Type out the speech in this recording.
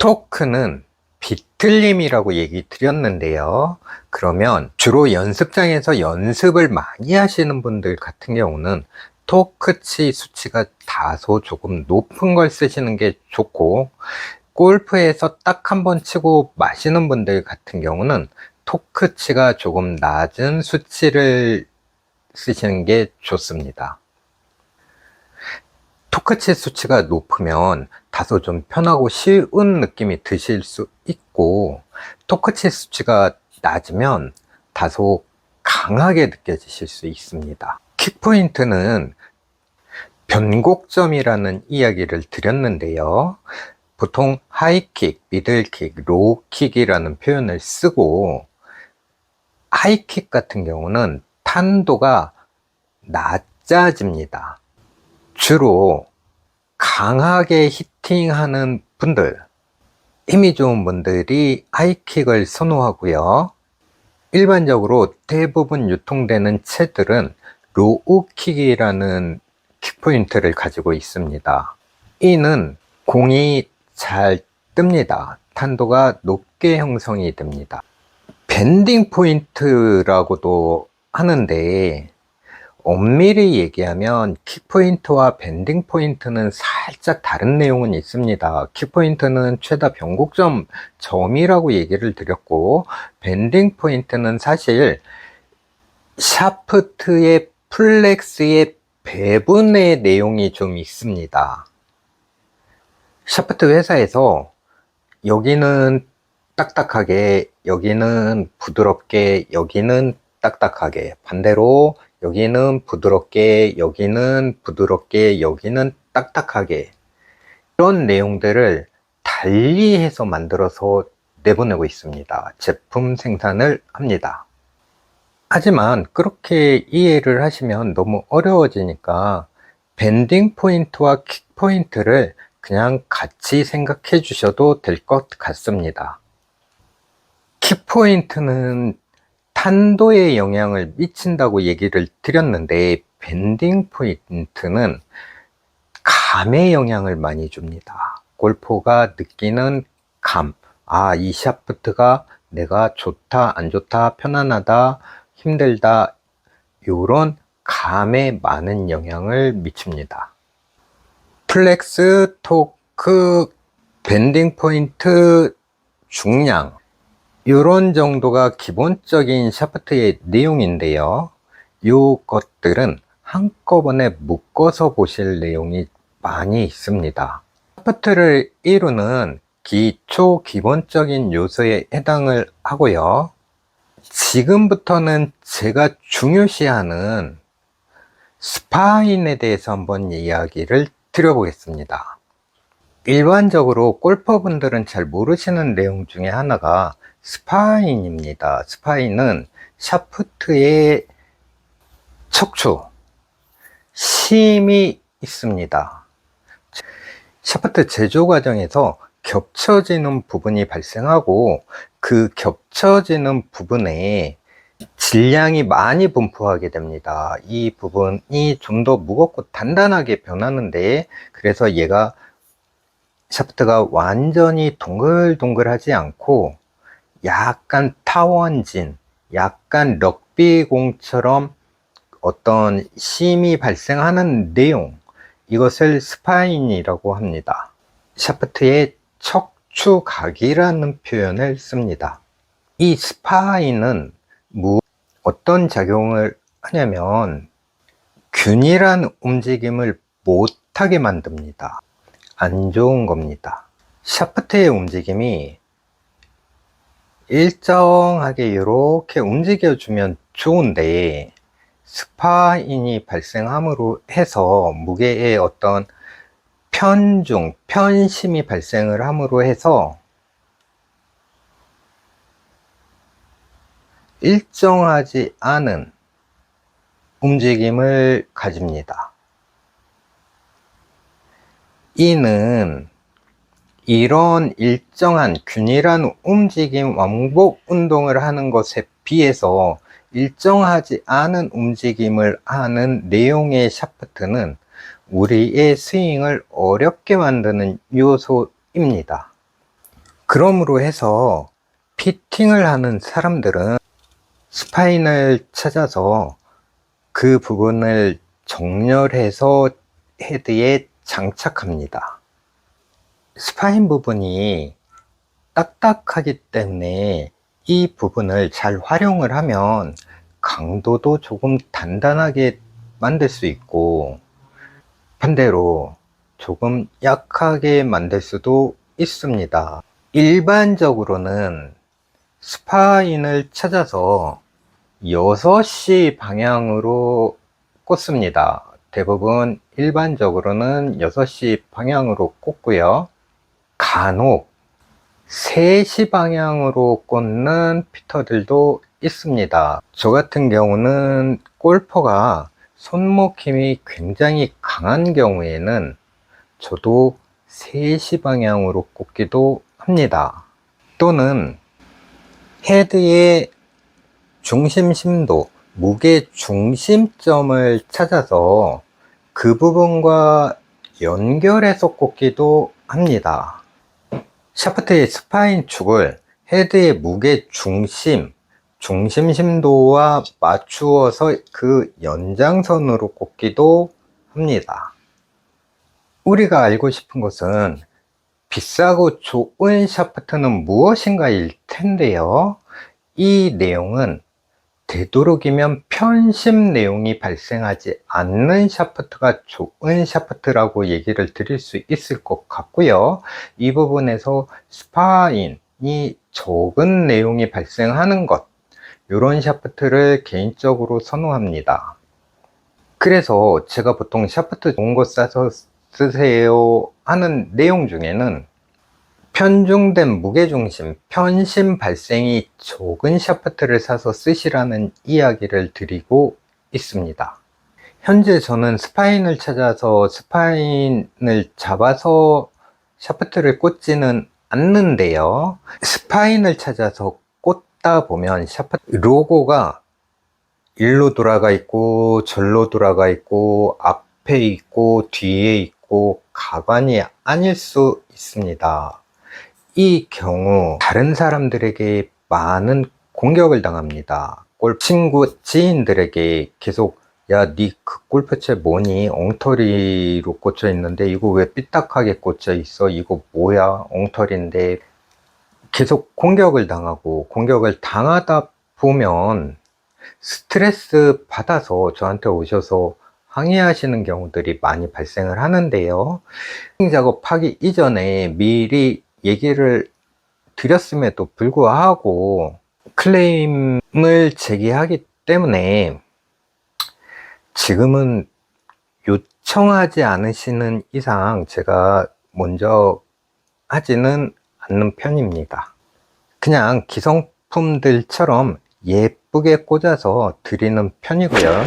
토크는 비틀림이라고 얘기 드렸는데요. 그러면 주로 연습장에서 연습을 많이 하시는 분들 같은 경우는 토크치 수치가 다소 조금 높은 걸 쓰시는 게 좋고 골프에서 딱 한 번 치고 마시는 분들 같은 경우는 토크치가 조금 낮은 수치를 쓰시는 게 좋습니다. 토크치 수치가 높으면 다소 좀 편하고 쉬운 느낌이 드실 수 있고 토크치 수치가 낮으면 다소 강하게 느껴지실 수 있습니다. 킥포인트는 변곡점이라는 이야기를 드렸는데요. 보통 하이킥, 미들킥, 로우킥이라는 표현을 쓰고 하이킥 같은 경우는 탄도가 낮아집니다. 주로 강하게 히 팅하는 분들, 힘이 좋은 분들이 하이킥을 선호하고요. 일반적으로 대부분 유통되는 채들은 로우킥이라는 킥포인트를 가지고 있습니다. 이는 공이 잘 뜹니다. 탄도가 높게 형성이 됩니다. 밴딩 포인트라고도 하는데 엄밀히 얘기하면 킥포인트와 밴딩 포인트는 살짝 다른 내용은 있습니다. 킥포인트는 최다 변곡점 점이라고 얘기를 드렸고 밴딩 포인트는 사실 샤프트의 플렉스의 배분의 내용이 좀 있습니다. 샤프트 회사에서 여기는 딱딱하게, 여기는 부드럽게, 여기는 딱딱하게, 반대로 여기는 부드럽게, 여기는 부드럽게, 여기는 딱딱하게 이런 내용들을 달리해서 만들어서 내보내고 있습니다. 제품 생산을 합니다. 하지만 그렇게 이해를 하시면 너무 어려워지니까 밴딩 포인트와 킥 포인트를 그냥 같이 생각해 주셔도 될 것 같습니다. 킥 포인트는 탄도에 영향을 미친다고 얘기를 드렸는데 밴딩 포인트는 감에 영향을 많이 줍니다. 골퍼가 느끼는 감. 아, 이 샤프트가 내가 좋다, 안 좋다, 편안하다, 힘들다. 요런 감에 많은 영향을 미칩니다. 플렉스, 토크, 밴딩 포인트, 중량. 이런 정도가 기본적인 샤프트의 내용인데요. 요 것들은 한꺼번에 묶어서 보실 내용이 많이 있습니다. 샤프트를 이루는 기초 기본적인 요소에 해당을 하고요. 지금부터는 제가 중요시하는 스파인에 대해서 한번 이야기를 드려보겠습니다. 일반적으로 골퍼분들은 잘 모르시는 내용 중에 하나가 스파인입니다. 스파인은 샤프트의 척추, 심이 있습니다. 샤프트 제조 과정에서 겹쳐지는 부분이 발생하고 그 겹쳐지는 부분에 질량이 많이 분포하게 됩니다. 이 부분이 좀 더 무겁고 단단하게 변하는데 그래서 얘가 샤프트가 완전히 동글동글하지 않고 약간 타원진, 약간 럭비공처럼 어떤 심이 발생하는 내용, 이것을 스파인이라고 합니다. 샤프트의 척추각이라는 표현을 씁니다. 이 스파인은 무, 어떤 작용을 하냐면 균일한 움직임을 못하게 만듭니다. 안 좋은 겁니다. 샤프트의 움직임이 일정하게 이렇게 움직여 주면 좋은데 스파인이 발생함으로 해서 무게의 어떤 편중, 편심이 발생을 함으로 해서 일정하지 않은 움직임을 가집니다. 이는 이런 일정한 균일한 움직임 왕복 운동을 하는 것에 비해서 일정하지 않은 움직임을 하는 내용의 샤프트는 우리의 스윙을 어렵게 만드는 요소입니다. 그러므로 해서 피팅을 하는 사람들은 스파인을 찾아서 그 부분을 정렬해서 헤드에 장착합니다. 스파인 부분이 딱딱하기 때문에 이 부분을 잘 활용을 하면 강도도 조금 단단하게 만들 수 있고 반대로 조금 약하게 만들 수도 있습니다. 일반적으로는 스파인을 찾아서 6시 방향으로 꽂습니다. 대부분 일반적으로는 6시 방향으로 꽂고요. 간혹 3시 방향으로 꽂는 피터들도 있습니다. 저 같은 경우는 골퍼가 손목 힘이 굉장히 강한 경우에는 저도 3시 방향으로 꽂기도 합니다. 또는 헤드의 중심 심도, 무게 중심점을 찾아서 그 부분과 연결해서 꽂기도 합니다. 샤프트의 스파인 축을 헤드의 무게 중심, 중심 심도와 맞추어서 그 연장선으로 꽂기도 합니다. 우리가 알고 싶은 것은 비싸고 좋은 샤프트는 무엇인가일 텐데요. 이 내용은 되도록이면 편심 내용이 발생하지 않는 샤프트가 좋은 샤프트라고 얘기를 드릴 수 있을 것 같고요. 이 부분에서 스파인이 적은 내용이 발생하는 것, 이런 샤프트를 개인적으로 선호합니다. 그래서 제가 보통 샤프트 좋은 거 싸서 쓰세요 하는 내용 중에는 편중된 무게중심, 편심 발생이 적은 샤프트를 사서 쓰시라는 이야기를 드리고 있습니다. 현재 저는 스파인을 찾아서 스파인을 잡아서 샤프트를 꽂지는 않는데요. 스파인을 찾아서 꽂다 보면 샤프트 로고가 일로 돌아가 있고 절로 돌아가 있고 앞에 있고 뒤에 있고 가관이 아닐 수 있습니다. 이 경우 다른 사람들에게 많은 공격을 당합니다. 골프 친구 지인들에게 계속 야, 니그 골프채 뭐니? 엉터리로 꽂혀 있는데 이거 왜 삐딱하게 꽂혀 있어? 이거 뭐야? 엉터리인데 계속 공격을 당하고 공격을 당하다 보면 스트레스 받아서 저한테 오셔서 항의하시는 경우들이 많이 발생을 하는데요. 작업하기 이전에 미리 얘기를 드렸음에도 불구하고 클레임을 제기하기 때문에 지금은 요청하지 않으시는 이상 제가 먼저 하지는 않는 편입니다. 그냥 기성품들처럼 예쁘게 꽂아서 드리는 편이고요.